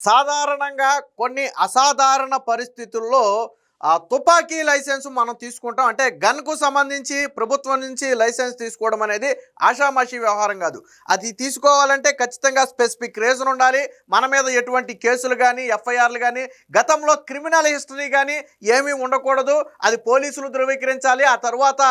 సాధారణంగా కొన్ని అసాధారణ పరిస్థితుల్లో తుపాకీ లైసెన్స్ మనం తీసుకుంటాం. అంటే గన్కు సంబంధించి ప్రభుత్వం నుంచి లైసెన్స్ తీసుకోవడం అనేది ఆషామాషి వ్యవహారం కాదు. అది తీసుకోవాలంటే ఖచ్చితంగా స్పెసిఫిక్ రీజన్ ఉండాలి. మన మీద ఎటువంటి కేసులు కానీ ఎఫ్ఐఆర్లు కానీ గతంలో క్రిమినల్ హిస్టరీ కానీ ఏమీ ఉండకూడదు. అది పోలీసులు ధృవీకరించాలి. ఆ తర్వాత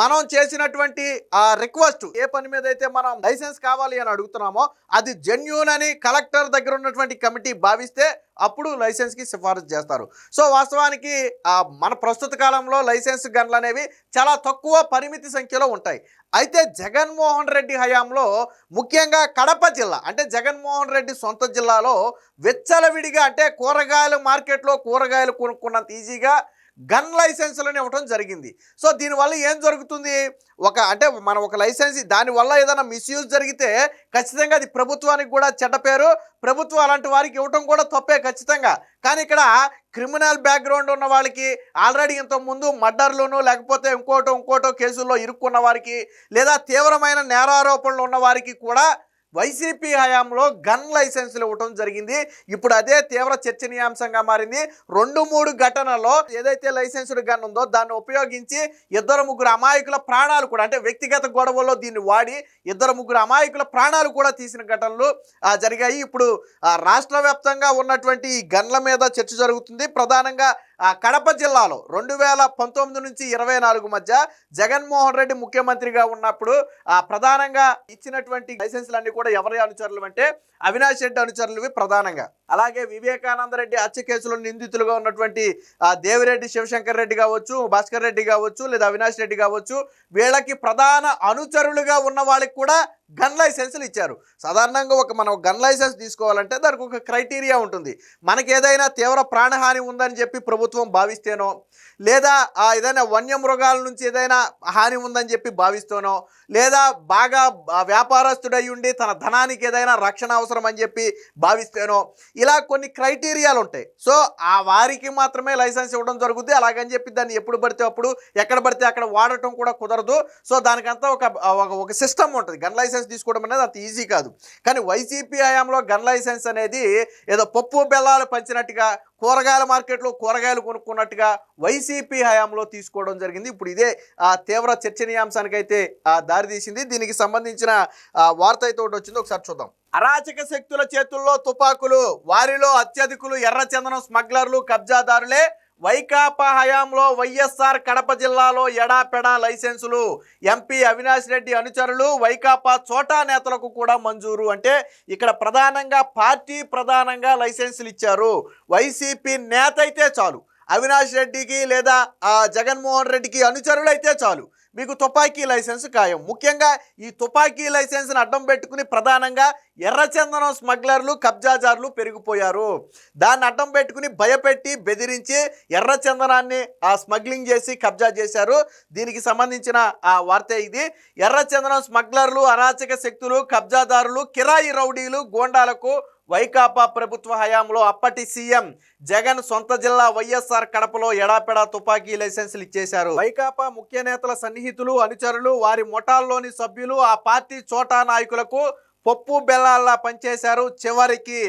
మనం చేసినటువంటి ఆ రిక్వెస్ట్ ఏ పని మీద అయితే మనం లైసెన్స్ కావాలి అని అడుగుతున్నామో అది జెన్యున్ అని కలెక్టర్ దగ్గర ఉన్నటువంటి కమిటీ భావిస్తే అప్పుడు లైసెన్స్కి సిఫారసు చేస్తారు. సో వాస్తవానికి మన ప్రస్తుత కాలంలో లైసెన్స్ గన్లు అనేవి చాలా తక్కువ పరిమితి సంఖ్యలో ఉంటాయి. అయితే జగన్మోహన్ రెడ్డి హయాంలో ముఖ్యంగా కడప జిల్లా అంటే జగన్మోహన్ రెడ్డి సొంత జిల్లాలో వెచ్చలవిడిగా అంటే కూరగాయల మార్కెట్లో కూరగాయలు కొనుక్కున్నంత ఈజీగా గన్ లైసెన్సులను ఇవ్వడం జరిగింది. సో దీనివల్ల ఏం జరుగుతుంది? ఒక అంటే మనం ఒక లైసెన్స్ దానివల్ల ఏదైనా మిస్యూజ్ జరిగితే ఖచ్చితంగా అది ప్రభుత్వానికి కూడా చెడ్డ పేరు ప్రభుత్వం అలాంటి వారికి ఇవ్వటం కూడా తప్పే ఖచ్చితంగా. కానీ ఇక్కడ క్రిమినల్ బ్యాక్గ్రౌండ్ ఉన్న వాళ్ళకి ఆల్రెడీ ఇంతకుముందు మర్డర్లోనూ లేకపోతే ఇంకోటో ఇంకోటో కేసుల్లో ఇరుక్కున్న వారికి లేదా తీవ్రమైన నేరారోపణలు ఉన్న వారికి కూడా వైసీపీ హయాంలో గన్ లైసెన్సులు ఇవ్వటం జరిగింది. ఇప్పుడు అదే తీవ్ర చర్చనీయాంశంగా మారింది. రెండు మూడు ఘటనలో ఏదైతే లైసెన్స్డ్ గన్ ఉందో దాన్ని ఉపయోగించి ఇద్దరు ముగ్గురు అమాయకుల ప్రాణాలు కూడా అంటే వ్యక్తిగత గొడవల్లో దీన్ని వాడి ఇద్దరు ముగ్గురు అమాయకుల ప్రాణాలు కూడా తీసిన ఘటనలు జరిగాయి. ఇప్పుడు రాష్ట్ర వ్యాప్తంగా ఉన్నటువంటి ఈ గన్ల మీద చర్చ జరుగుతుంది. ప్రధానంగా కడప జిల్లాలో రెండు వేల పంతొమ్మిది నుంచి ఇరవై నాలుగు మధ్య జగన్మోహన్ రెడ్డి ముఖ్యమంత్రిగా ఉన్నప్పుడు ప్రధానంగా ఇచ్చినటువంటి లైసెన్సులన్నీ కూడా ఎవరి అనుచరులు అంటే అవినాష్ రెడ్డి అనుచరులవి ప్రధానంగా. అలాగే వివేకానంద రెడ్డి హత్య కేసులో నిందితులుగా ఉన్నటువంటి దేవిరెడ్డి శివశంకర్ రెడ్డి కావచ్చు భాస్కర్ రెడ్డి కావచ్చు లేదా అవినాష్ రెడ్డి కావచ్చు వీళ్ళకి ప్రధాన అనుచరులుగా ఉన్న వాళ్ళకి కూడా గన్ లైసెన్సులు ఇచ్చారు. సాధారణంగా ఒక మనం గన్ లైసెన్స్ తీసుకోవాలంటే దానికి ఒక క్రైటీరియా ఉంటుంది. మనకి ఏదైనా తీవ్ర ప్రాణహాని ఉందని చెప్పి ప్రభుత్వం ప్రభుత్వం భావిస్తేనో లేదా ఆ ఏదైనా వన్యమృగాల నుంచి ఏదైనా హాని ఉందని చెప్పి భావిస్తేనో లేదా బాగా వ్యాపారస్తుడై ఉండి తన ధనానికి ఏదైనా రక్షణ అవసరం అని చెప్పి భావిస్తేనో ఇలా కొన్ని క్రైటీరియాలు ఉంటాయి. సో ఆ వారికి మాత్రమే లైసెన్స్ ఇవ్వడం జరుగుతుంది అలాగని చెప్పి దాన్ని ఎప్పుడు పడితే అప్పుడు ఎక్కడ పడితే అక్కడ వాడటం కూడా కుదరదు. సో దానికంతా ఒక ఒక- ఒక సిస్టమ్ ఉంటుంది. గన్ లైసెన్స్ తీసుకోవడం అనేది అంత ఈజీ కాదు. కానీ వైసీపీ హయాంలో గన్ లైసెన్స్ అనేది ఏదో పప్పు బెల్లాలు పంచినట్టుగా కూరగాయల మార్కెట్లో కూరగాయలు కొనుక్కున్నట్టుగా వైసీపీ హయాంలో తీసుకోవడం జరిగింది. ఇప్పుడు ఇదే ఆ, తీవ్ర చర్చనీయాంశానికైతే ఆ, దారితీసింది దీనికి సంబంధించిన వార్త అయితే ఒకటి వచ్చింది. ఒకసారి చూద్దాం. అరాచక శక్తుల చేతుల్లో తుపాకులు వారిలో అత్యధికులు ఎర్రచందనం స్మగ్లర్లు కబ్జాదారులే వైకాపా హయాంలో వైఎస్ఆర్ కడప జిల్లాలో ఎడాపెడా లైసెన్సులు ఎంపీ అవినాష్ రెడ్డి అనుచరులు వైకాపా చోటా నేతలకు కూడా మంజూరు. అంటే ఇక్కడ ప్రధానంగా పార్టీ ప్రధానంగా లైసెన్సులు ఇచ్చారు. వైసీపీ నేత అయితే చాలు. అవినాష్ రెడ్డికి లేదా ఆ, జగన్మోహన్ రెడ్డికి అనుచరులైతే చాలు. మీకు తుపాకీ లైసెన్స్ ఖాయం. ముఖ్యంగా ఈ తుపాకీ లైసెన్స్ని అడ్డం పెట్టుకుని ప్రధానంగా ఎర్రచందనం స్మగ్లర్లు కబ్జాదారులు పెరిగిపోయారు. దాన్ని అడ్డం పెట్టుకుని భయపెట్టి బెదిరించి ఎర్రచందనాన్ని ఆ స్మగ్లింగ్ చేసి కబ్జా చేశారు. దీనికి సంబంధించిన ఆ వార్త ఇది. ఎర్రచందనం స్మగ్లర్లు అరాచక శక్తులు కబ్జాదారులు కిరాయి రౌడీలు గోండాలకు వైకాపా ప్రభుత్వ హయాంలో అప్పటి సీఎం జగన్ సొంత జిల్లా వైఎస్ఆర్ కడపలో ఎడాపెడా తుపాకీ లైసెన్సులు ఇచ్చేశారు. వైకాపా ముఖ్య నేతల సన్నిహితులు అనుచరులు వారి మొఠాల్లోని సభ్యులు ఆ పార్టీ చోటా నాయకులకు పప్పు బెల్లాల్లా పనిచేశారు. చివరికి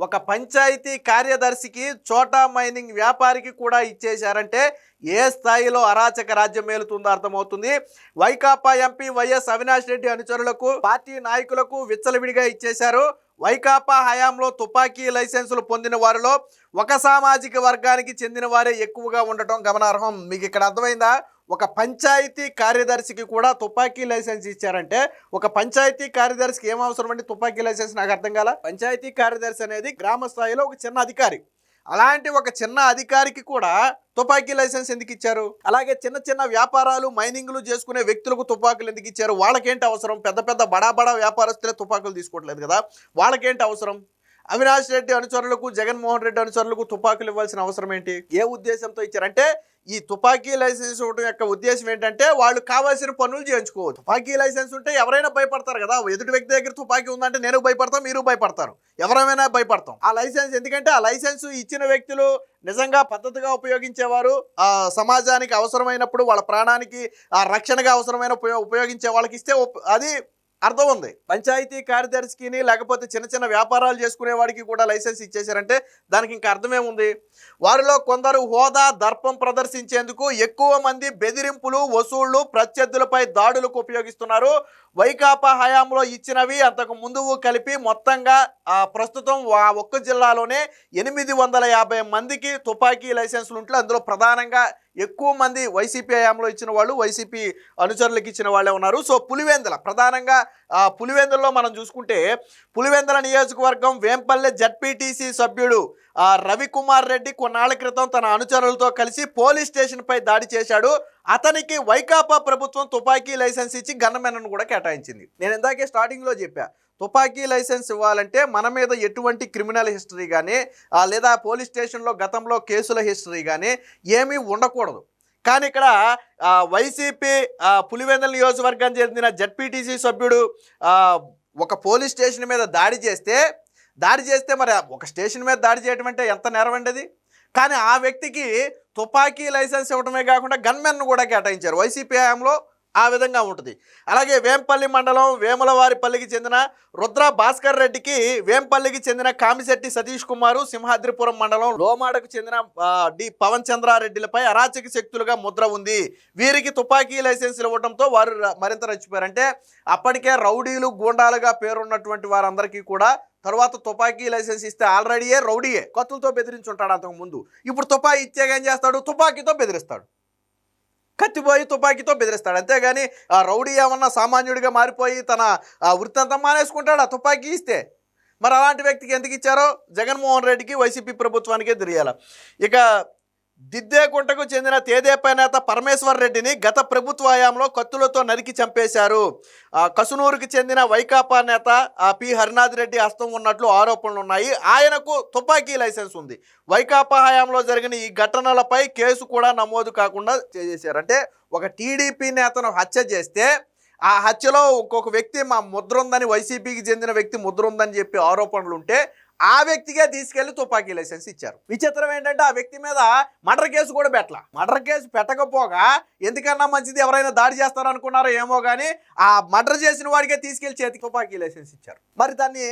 ఒక పంచాయతీ కార్యదర్శికి చోటా మైనింగ్ వ్యాపారికి కూడా ఇచ్చేశారంటే ఏ స్థాయిలో అరాచక రాజ్యం మేలుతుందో అర్థమవుతుంది. వైకాపా ఎంపీ వైఎస్ అవినాష్ రెడ్డి అనుచరులకు పార్టీ నాయకులకు విచ్చలవిడిగా ఇచ్చేశారు. వైకాపా హయాంలో తుపాకీ లైసెన్సులు పొందిన వారిలో ఒక సామాజిక వర్గానికి చెందిన వారే ఎక్కువగా ఉండటం గమనార్హం. మీకు ఇక్కడ అర్థమైందా? ఒక పంచాయతీ కార్యదర్శికి కూడా తుపాకీ లైసెన్స్ ఇచ్చారంటే ఒక పంచాయతీ కార్యదర్శికి ఏం అవసరం అండి తుపాకీ లైసెన్స్? నాకు అర్థం కాల? పంచాయతీ కార్యదర్శి అనేది గ్రామ స్థాయిలో ఒక చిన్న అధికారి. అలాంటి ఒక చిన్న అధికారికి కూడా తుపాకీ లైసెన్స్ ఎందుకు ఇచ్చారు? అలాగే చిన్న చిన్న వ్యాపారాలు మైనింగ్లు చేసుకునే వ్యక్తులకు తుపాకులు ఎందుకు ఇచ్చారు? వాళ్ళకేంటి అవసరం? పెద్ద పెద్ద బడా బడా వ్యాపారస్తులే తుపాకులు తీసుకోవట్లేదు కదా? వాళ్ళకేంటి అవసరం? అవినాష్ రెడ్డి అనుచరులకు జగన్మోహన్ రెడ్డి అనుచరులకు తుపాకులు ఇవ్వాల్సిన అవసరం ఏంటి? ఏ ఉద్దేశంతో ఇచ్చారంటే ఈ తుపాకీ లైసెన్స్ ఇవ్వడం యొక్క ఉద్దేశం ఏంటంటే వాళ్ళు కావాల్సిన పనులు చేయించుకోవచ్చు. తుపాకీ లైసెన్స్ ఉంటే ఎవరైనా భయపడతారు కదా ఎదుటి వ్యక్తి దగ్గర తుపాకీ ఉందంటే నేను భయపడతాం మీరు భయపడతారు. ఎవరైనా భయపడతాం. ఆ లైసెన్స్ ఎందుకంటే ఆ లైసెన్స్ ఇచ్చిన వ్యక్తులు నిజంగా పద్ధతిగా ఉపయోగించేవారు. ఆ సమాజానికి అవసరమైనప్పుడు వాళ్ళ ప్రాణానికి ఆ రక్షణగా అవసరమైన ఉపయోగించే వాళ్ళకి ఇస్తే అది అర్థం ఉంది పంచాయతీ కార్యదర్శికిని లేకపోతే చిన్న చిన్న వ్యాపారాలు చేసుకునే వాడికి కూడా లైసెన్స్ ఇచ్చేశారంటే దానికి ఇంకా అర్థమేముంది? వారిలో కొందరు హోదా దర్పం ప్రదర్శించేందుకు ఎక్కువ మంది బెదిరింపులు వసూళ్ళు ప్రత్యర్థులపై దాడులకు ఉపయోగిస్తున్నారు. వైకాపా హయాంలో ఇచ్చినవి అంతకు ముందు కలిపి మొత్తంగా ప్రస్తుతం ఆ ఒక్క జిల్లాలోనే ఎనిమిది వందల యాభై మందికి తుపాకీ లైసెన్సులు ఉంటే అందులో ప్రధానంగా ఎక్కువ మంది వైసీపీ హయాంలో ఇచ్చిన వాళ్ళు వైసీపీ అనుచరులకు ఇచ్చిన వాళ్ళే ఉన్నారు. సో పులివెందుల ప్రధానంగా పులివెందుల్లో పులివెందులలో మనం చూసుకుంటే పులివెందుల నియోజకవర్గం వేంపల్లె జడ్పీటీసీ సభ్యుడు రవికుమార్ రెడ్డి కొన్నాళ్ళ క్రితం తన అనుచరులతో కలిసి పోలీస్ స్టేషన్పై దాడి చేశాడు. అతనికి వైకాపా ప్రభుత్వం తుపాకీ లైసెన్స్ ఇచ్చి గన్మెన్ను కూడా కేటాయించింది. నేను ఇందాకే స్టార్టింగ్లో చెప్పా తుపాకీ లైసెన్స్ ఇవ్వాలంటే మన మీద ఎటువంటి క్రిమినల్ హిస్టరీ కానీ లేదా పోలీస్ స్టేషన్లో గతంలో కేసుల హిస్టరీ కానీ ఏమీ ఉండకూడదు. కానీ ఇక్కడ వైసీపీ పులివెందుల నియోజకవర్గం చెందిన జడ్పీటీసీ సభ్యుడు ఒక పోలీస్ స్టేషన్ మీద దాడి చేస్తే దాడి చేస్తే మరి ఒక స్టేషన్ మీద దాడి చేయటం అంటే ఎంత నేరమండి కానీ ఆ వ్యక్తికి తుపాకీ లైసెన్స్ ఇవ్వడమే కాకుండా గన్మెన్ను కూడా కేటాయించారు. వైసీపీ హయాంలో ఆ విధంగా ఉంటుంది. అలాగే వేంపల్లి మండలం వేములవారిపల్లికి చెందిన రుద్ర భాస్కర్ రెడ్డికి వేంపల్లికి చెందిన కామిశెట్టి సతీష్ కుమారు సింహాద్రిపురం మండలం లోమాడకు చెందిన డి పవన్ చంద్రారెడ్డిలపై అరాచక శక్తులుగా ముద్ర ఉంది. వీరికి తుపాకీ లైసెన్సులు ఇవ్వడంతో వారు మరింత రచ్చిపోయారంటే అప్పటికే రౌడీలు గూండాలుగా పేరున్నటువంటి వారందరికీ కూడా తర్వాత తుపాకీ లైసెన్స్ ఇస్తే ఆల్రెడీయే రౌడీయే. కత్తులతో బెదిరించుంటాడు అంతకు ముందు ఇప్పుడు తుపాకీ ఇచ్చేగా ఏం చేస్తాడు? తుపాకీతో బెదిరిస్తాడు. కత్తిపోయి తుపాకీతో బెదిరిస్తాడు అంతేగాని ఆ రౌడీ ఏమన్నా సామాన్యుడిగా మారిపోయి తన ఆ వృత్తి అంతా మానేసుకుంటాడు? ఆ తుపాకీ ఇస్తే. మరి అలాంటి వ్యక్తికి ఎందుకు ఇచ్చారో? జగన్మోహన్ రెడ్డికి వైసీపీ ప్రభుత్వానికే తెలియాలి. ఇక దిద్దేకుంటకు చెందిన తేదేపై నేత పరమేశ్వర్ రెడ్డిని గత ప్రభుత్వ హయాంలో కత్తులతో నరికి చంపేశారు. కసునూరుకి చెందిన వైకాపా నేత పి. హరినాథ్ రెడ్డి హస్తం ఉన్నట్లు ఆరోపణలు ఉన్నాయి ఆయనకు తుపాకీ లైసెన్స్ ఉంది. వైకాపా హయాంలో జరిగిన ఈ ఘటనలపై కేసు కూడా నమోదు కాకుండా చేసేశారు. అంటే ఒక టీడీపీ నేతను హత్య చేస్తే ఆ హత్యలో ఒక్కొక్క వ్యక్తి మా ముద్ర ఉందని వైసీపీకి చెందిన వ్యక్తి ముద్ర ఉందని చెప్పి ఆరోపణలు ఉంటే ఆ వ్యక్తిగా తీసుకెళ్ళి తుపాకీ లైసెన్స్ ఇచ్చారు. విచిత్రం ఏంటంటే ఆ వ్యక్తి మీద మర్డర్ కేసు కూడా పెట్టల. మర్డర్ కేసు పెట్టకపోగా ఎందుకన్నా మంచిది? ఎవరైనా దాడి చేస్తారు అనుకున్నారో ఏమో కానీ ఆ మర్డర్ చేసిన వాడికే తీసుకెళ్ళి చేతికి తుపాకీ లైసెన్స్ ఇచ్చారు. మరి దాన్ని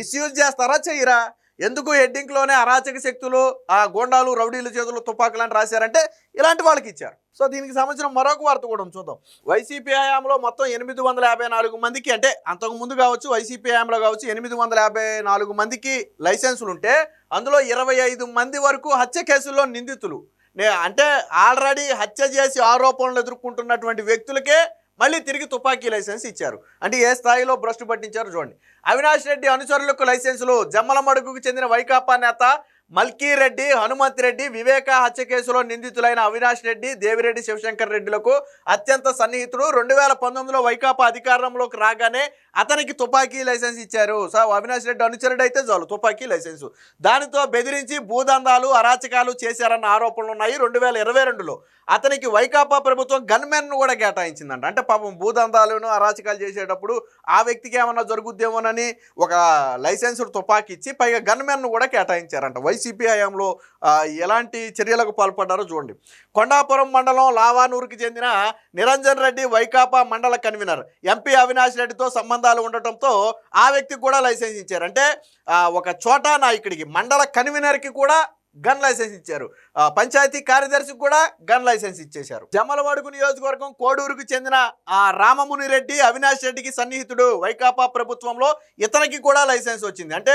మిస్యూజ్ చేస్తారా చెయ్యరా ఎందుకు హెడ్డింగ్లోనే అరాచక శక్తులు ఆ గోండాలు రౌడీలు చేతులు తుపాకులు అని రాశారంటే ఇలాంటి వాళ్ళకి ఇచ్చారు. సో దీనికి సంబంధించిన మరొక వార్త కూడా చూద్దాం. వైసీపీ హయాంలో మొత్తం ఎనిమిది వందల యాభై నాలుగు మందికి అంటే అంతకు ముందు కావచ్చు వైసీపీ హయాంలో కావచ్చు ఎనిమిది వందల యాభై నాలుగు మందికి లైసెన్సులు ఉంటే అందులో ఇరవై ఐదు మంది వరకు హత్య కేసుల్లో నిందితులు. నే అంటే ఆల్రెడీ హత్య చేసి ఆరోపణలు ఎదుర్కొంటున్నటువంటి వ్యక్తులకే మళ్ళీ తిరిగి తుపాకీ లైసెన్స్ ఇచ్చారు. అంటే ఏ స్థాయిలో భ్రష్టు పట్టించారు చూడండి. అవినాష్ రెడ్డి అనుచరులకు లైసెన్సులు జమ్మలమడుగుకు చెందిన వైకాపా నేత మల్కీరెడ్డి హనుమంత్ రెడ్డి వివేక హత్య కేసులో నిందితులైన అవినాష్ రెడ్డి దేవిరెడ్డి శివశంకర్ రెడ్డిలకు అత్యంత సన్నిహితుడు. రెండు వేల పంతొమ్మిదిలో వైకాపా అధికారంలోకి రాగానే అతనికి తుపాకీ లైసెన్స్ ఇచ్చారు. సో అవినాష్ రెడ్డి అనుచరుడు అయితే చాలు తుపాకీ లైసెన్సు. దానితో బెదిరించి భూదందాలు అరాచకాలు చేశారన్న ఆరోపణలు ఉన్నాయి. రెండు వేల ఇరవై రెండులో అతనికి వైకాపా ప్రభుత్వం గన్మెన్ను కూడా కేటాయించిందంట. అంటే పాపం భూదందాలను అరాచకాలు చేసేటప్పుడు ఆ వ్యక్తికి ఏమన్నా జరుగుద్దేమోనని ఒక లైసెన్స్డ్ తుపాకీ ఇచ్చి పైగా గన్మెన్ను కూడా కేటాయించారంట. వైసీపీ హయాంలో ఎలాంటి చర్యలకు పాల్పడ్డారో చూడండి. కొండాపురం మండలం లావానూరుకి చెందిన నిరంజన్ రెడ్డి వైకాపా మండల కన్వీనర్ ఎంపీ అవినాష్ రెడ్డితో సంబంధాలు ఉండటంతో ఆ వ్యక్తికి కూడా లైసెన్స్ ఇచ్చారు. అంటే ఒక చోటా నాయకుడికి మండల కన్వీనర్కి కూడా గన్ లైసెన్స్ ఇచ్చారు. ఆ, పంచాయతీ కార్యదర్శికి కూడా గన్ లైసెన్స్ ఇచ్చేశారు. జమలమడుగు నియోజకవర్గం కోడూరుకు చెందిన ఆ రామముని రెడ్డి అవినాష్ రెడ్డికి సన్నిహితుడు వైకాపా ప్రభుత్వంలో ఇతనికి కూడా లైసెన్స్ వచ్చింది. అంటే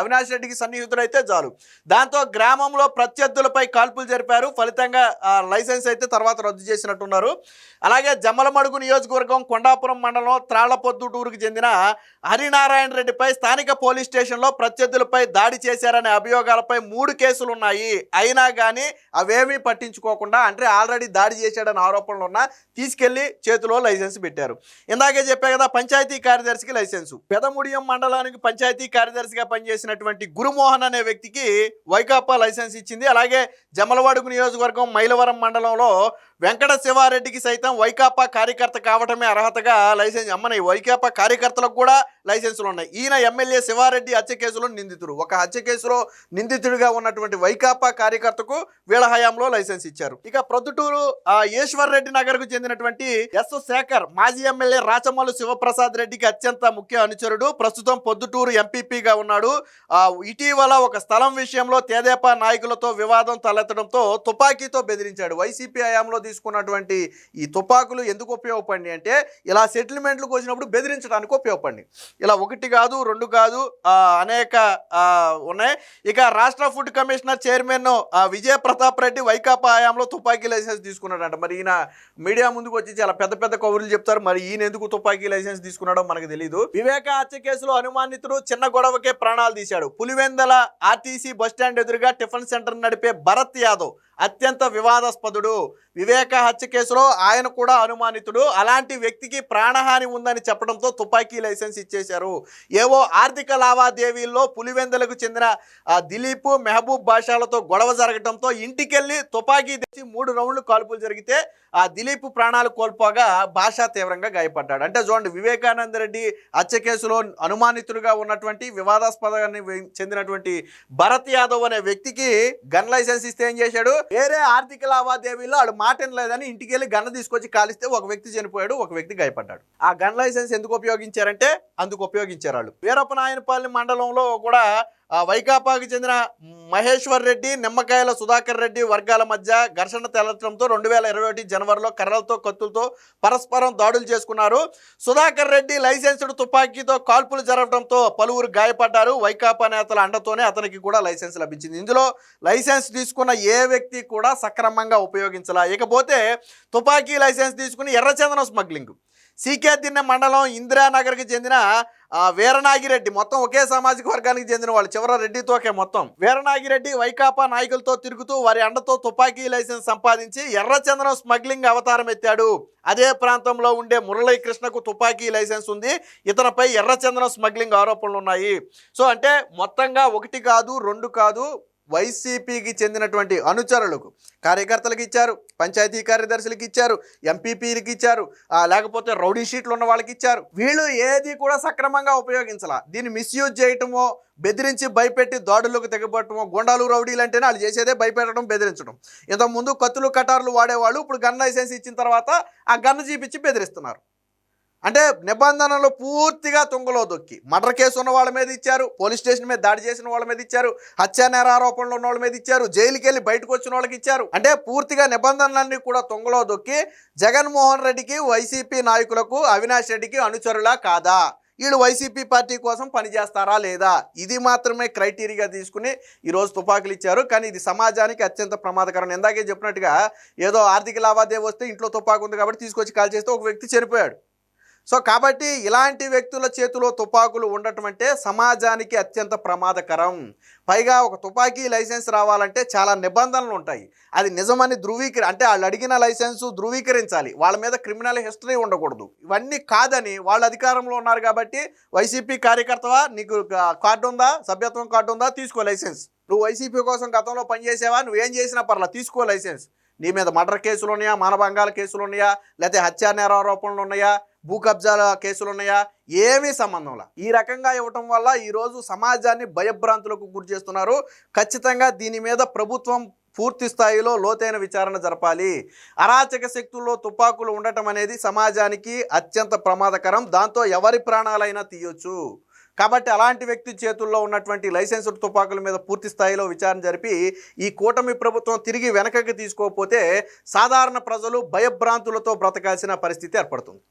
అవినాష్ రెడ్డికి సన్నిహితుడు అయితే చాలు. దాంతో గ్రామంలో ప్రత్యర్థులపై కాల్పులు జరిపారు. ఫలితంగా లైసెన్స్ అయితే తర్వాత రద్దు చేసినట్టున్నారు. అలాగే జమలమడుగు నియోజకవర్గం కొండాపురం మండలం త్రాళ్ళపొద్దుటూరుకు చెందిన హరినారాయణ రెడ్డిపై స్థానిక పోలీస్ స్టేషన్లో ప్రత్యర్థులపై దాడి చేశారనే అభియోగాలపై మూడు కేసులు ఉన్నాయి అయినా కానీ అవేమీ పట్టించుకోకుండా అంటే ఆల్రెడీ దాడి చేశాడని ఆరోపణలు ఉన్నా తీసుకెళ్ళి చేతిలో లైసెన్స్ పెట్టారు. ఇందాకే చెప్పా కదా పంచాయతీ కార్యదర్శికి లైసెన్సు. పెదముడియం మండలానికి పంచాయతీ కార్యదర్శిగా పనిచేసినటువంటి గురుమోహన్ అనే వ్యక్తికి వైకాపా లైసెన్స్ ఇచ్చింది. అలాగే జమలవాడుకు నియోజకవర్గం మైలవరం మండలంలో వెంకట శివారెడ్డికి సైతం వైకాపా కార్యకర్త కావటమే అర్హతగా లైసెన్స్ అమ్మని వైకాపా కార్యకర్తలకు కూడా లైసెన్సులు ఉన్నాయి. ఈయన ఎమ్మెల్యే శివారెడ్డి హత్య కేసులో నిందితుడు. ఒక హత్య కేసులో నిందితుడిగా ఉన్నటువంటి వైకాపా కార్యకర్తకు వీళ్ళ హయాంలో లైసెన్స్ ఇచ్చారు. ఇక ప్రొద్దుటూరు ఆ, ఈశ్వర్ రెడ్డి నగర్కు చెందినటువంటి ఎస్ శేఖర్ మాజీ ఎమ్మెల్యే రాచమల్లు శివప్రసాద్ రెడ్డికి అత్యంత ముఖ్య అనుచరుడు. ప్రస్తుతం పొద్దుటూరు ఎంపీపీగా ఉన్నాడు. ఆ, ఇటీవల ఒక స్థలం విషయంలో తేదేపా నాయకులతో వివాదం తల తలెత్తడంతో తుపాకీతో బెదిరించాడు. వైసీపీ హయాంలో తీసుకున్నటువంటి ఈ తుపాకులు ఎందుకు ఉపయోగపడి అంటే ఇలా సెటిల్మెంట్లకు వచ్చినప్పుడు బెదిరించడానికి ఉపయోగపడి ఇలా ఒకటి కాదు రెండు కాదు అనేక ఉన్నాయి. ఇక రాష్ట్ర food commissioner chairman Vijaya Pratap Reddy Vaikapa హయాంలో తుపాకీ లైసెన్స్ తీసుకున్నాడంట. మరి ఈయన మీడియా ముందుకు వచ్చి చాలా పెద్ద పెద్ద కబుర్లు చెప్తారు. మరి ఈయన ఎందుకు తుపాకీ లైసెన్స్ తీసుకున్నాడో మనకు తెలియదు వివేక హత్య కేసులో అనుమానితుడు చిన్న గొడవకే ప్రాణాలు తీశాడు. పులివెందల ఆర్టీసీ బస్టాండ్ ఎదురుగా టిఫిన్ సెంటర్ నడిపే భరత్ యాదవ్ అత్యంత వివాదాస్పదుడు. వివేక హత్య కేసులో ఆయన కూడా అనుమానితుడు. అలాంటి వ్యక్తికి ప్రాణహాని ఉందని చెప్పడంతో తుపాకీ లైసెన్స్ ఇచ్చేశారు. ఏవో ఆర్థిక లావాదేవీల్లో పులివెందలకు చెందిన దిలీప్ మెహబూబ్ బాషాలతో గొడవ జరగడంతో ఇంటికెళ్ళి తుపాకీ తెచ్చి మూడు రౌండ్లు కాల్పులు జరిగితే ఆ దిలీప్ ప్రాణాలు కోల్పోగా భాష తీవ్రంగా గాయపడ్డాడు. అంటే చూడండి వివేకానంద రెడ్డి హత్య కేసులో అనుమానితుడిగా ఉన్నటువంటి వివాదాస్పదాన్ని చెందినటువంటి భరత్ యాదవ్ అనే వ్యక్తికి గన్ లైసెన్స్ ఇస్తే ఏం చేశాడు? వేరే ఆర్థిక లావాదేవీల్లో వాడు మాట లేదని ఇంటికి వెళ్ళి గన్న తీసుకొచ్చి కాలిస్తే ఒక వ్యక్తి చనిపోయాడు ఒక వ్యక్తి గాయపడ్డాడు. ఆ గన్ లైసెన్స్ ఎందుకు ఉపయోగించారంటే అందుకు ఉపయోగించారు వాళ్ళు. వీరప్పనాయనపల్లి మండలంలో కూడా వైకాపాకు చెందిన మహేశ్వర్ రెడ్డి నిమ్మకాయల సుధాకర్ రెడ్డి వర్గాల మధ్య ఘర్షణ తెలటంతో రెండు వేల ఇరవై ఒకటి జనవరిలో కర్రలతో కత్తులతో పరస్పరం దాడులు చేసుకున్నారు. సుధాకర్ రెడ్డి లైసెన్స్డ్ తుపాకీతో కాల్పులు జరగడంతో పలువురు గాయపడ్డారు. వైకాపా నేతల అండతోనే అతనికి కూడా లైసెన్స్ లభించింది. ఇందులో లైసెన్స్ తీసుకున్న ఏ వ్యక్తి కూడా సక్రమంగా ఉపయోగించాల. ఇకపోతే తుపాకీ లైసెన్స్ తీసుకుని ఎర్రచందనం స్మగ్లింగ్. సీకే దిన్నె మండలం ఇందిరానగర్కి చెందిన వీరనాగిరెడ్డి. మొత్తం ఒకే సామాజిక వర్గానికి చెందిన వాళ్ళు. చివర రెడ్డితోకే మొత్తం. వీరనాగిరెడ్డి వైకాపా నాయకులతో తిరుగుతూ వారి అండతో తుపాకీ లైసెన్స్ సంపాదించి ఎర్రచందనం స్మగ్లింగ్ అవతారం ఎత్తాడు. అదే ప్రాంతంలో ఉండే మురళీ కృష్ణకు తుపాకీ లైసెన్స్ ఉంది. ఇతనిపై ఎర్రచందనం స్మగ్లింగ్ ఆరోపణలు ఉన్నాయి సో అంటే మొత్తంగా ఒకటి కాదు రెండు కాదు వైసీపీకి చెందినటువంటి అనుచరులకు కార్యకర్తలకు ఇచ్చారు పంచాయతీ కార్యదర్శులకు ఇచ్చారు ఎంపీపీలకు ఇచ్చారు లేకపోతే రౌడీ షీట్లు ఉన్న వాళ్ళకి ఇచ్చారు. వీళ్ళు ఏది కూడా సక్రమంగా ఉపయోగించాల. దీన్ని మిస్యూజ్ చేయటమో బెదిరించి భయపెట్టి దాడులకు తెగబట్టడం గుండాలు రౌడీలు అంటేనే వాళ్ళు చేసేదే భయపెట్టడం బెదిరించడం. ఇంతకుముందు కత్తులు కటార్లు వాడేవాళ్ళు ఇప్పుడు గన్ లైసెన్స్ ఇచ్చిన తర్వాత ఆ గన్ను చూపించి బెదిరిస్తున్నారు. అంటే నిబంధనలు పూర్తిగా తుంగలో దొక్కి. మర్డర్ కేసు ఉన్న వాళ్ళ మీద ఇచ్చారు పోలీస్ స్టేషన్ మీద దాడి చేసిన వాళ్ళ మీద ఇచ్చారు హత్యా నేర ఆరోపణలు ఉన్న వాళ్ళ మీద ఇచ్చారు జైలుకి వెళ్ళి బయటకు వచ్చిన వాళ్ళకి ఇచ్చారు. అంటే పూర్తిగా నిబంధనలన్నీ కూడా తుంగలో దొక్కి జగన్మోహన్ రెడ్డికి వైసీపీ నాయకులకు అవినాష్ రెడ్డికి అనుచరులా కాదా? వీళ్ళు వైసీపీ పార్టీ కోసం పనిచేస్తారా లేదా? ఇది మాత్రమే క్రైటీరియా తీసుకుని ఈరోజు తుపాకులు ఇచ్చారు. కానీ ఇది సమాజానికి అత్యంత ప్రమాదకరం. ఇందాకే చెప్పినట్టుగా ఏదో ఆర్థిక లావాదేవీ వస్తే ఇంట్లో తుపాకు ఉంది కాబట్టి తీసుకొచ్చి కాల్ చేస్తే ఒక వ్యక్తి చనిపోయాడు. సో కాబట్టి ఇలాంటి వ్యక్తుల చేతిలో తుపాకులు ఉండటం అంటే సమాజానికి అత్యంత ప్రమాదకరం. పైగా ఒక తుపాకీ లైసెన్స్ రావాలంటే చాలా నిబంధనలు ఉంటాయి. అది నిజమని ధృవీకరి అంటే వాళ్ళు అడిగిన లైసెన్సు ధృవీకరించాలి. వాళ్ళ మీద క్రిమినల్ హిస్టరీ ఉండకూడదు. ఇవన్నీ కాదని వాళ్ళు అధికారంలో ఉన్నారు కాబట్టి వైసీపీ కార్యకర్తవా నీకు కార్డు ఉందా? సభ్యత్వం కార్డు ఉందా? తీసుకో లైసెన్స్. నువ్వు వైసీపీ కోసం గతంలో పనిచేసావా నువ్వేం చేసినా పర్లా తీసుకో లైసెన్స్. నీ మీద మర్డర్ కేసులు ఉన్నాయా మానభంగాల కేసులు ఉన్నాయా లేకపోతే హత్యా నేరారోపణలు ఉన్నాయా భూ కబ్జాల కేసులు ఉన్నాయా ఏమీ సంబంధంలా ఈ రకంగా ఇవ్వటం వల్ల ఈరోజు సమాజాన్ని భయభ్రాంతులకు గురి చేస్తున్నారు. ఖచ్చితంగా దీని మీద ప్రభుత్వం పూర్తి స్థాయిలో లోతైన విచారణ జరపాలి. అరాచక శక్తుల్లో తుపాకులు ఉండటం అనేది సమాజానికి అత్యంత ప్రమాదకరం. దాంతో ఎవరి ప్రాణాలైనా తీయొచ్చు. కాబట్టి అలాంటి వ్యక్తి చేతుల్లో ఉన్నటువంటి లైసెన్స్డ్ తుపాకుల మీద పూర్తి స్థాయిలో విచారణ జరిపి ఈ కూటమి ప్రభుత్వం తిరిగి వెనకకి తీసుకోకపోతే సాధారణ ప్రజలు భయభ్రాంతులతో బ్రతకాల్సిన పరిస్థితి ఏర్పడుతుంది.